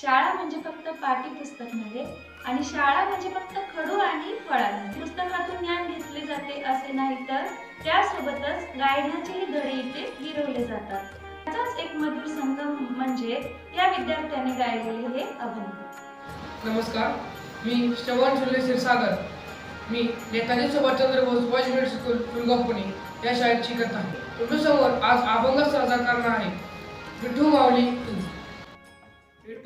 शाळा म्हणजे फक्त पाठ्यपुस्तक नव्हे आणि शाळा म्हणजे फक्त खडू आणि फळा पुस्तकातून ज्ञान घेतले जाते असे नाही तर त्यासोबतच गायनाचेही धडे इथे गिरवले जातात. त्याचाच एक मधुर संगम म्हणजे या विद्यार्थ्याने गायलेले हे अभंग. नमस्कार मी श्रवण सुले क्षीरसागर. मी Netaji Subhashchandra Bose boys middle school Phulgaon Pune या शाळेत शिकत आहे. तुमच्यासमोर आज अभंग साजरा करणार आहे. विठू माऊली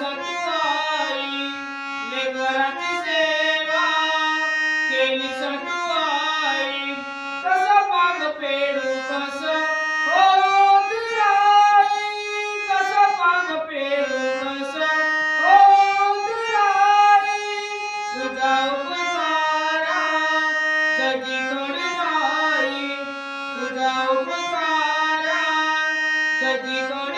केली लेकराची सेवा केली सटवाई कस पाग पेरू कस हो दुराई कस पाग पेरू कस हो दुराई तुझा उपकारा जगी थोडी बाई तुझा उपकारा जगी थोडी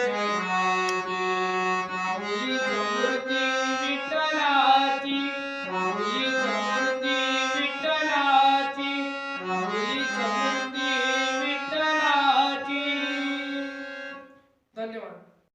Sita.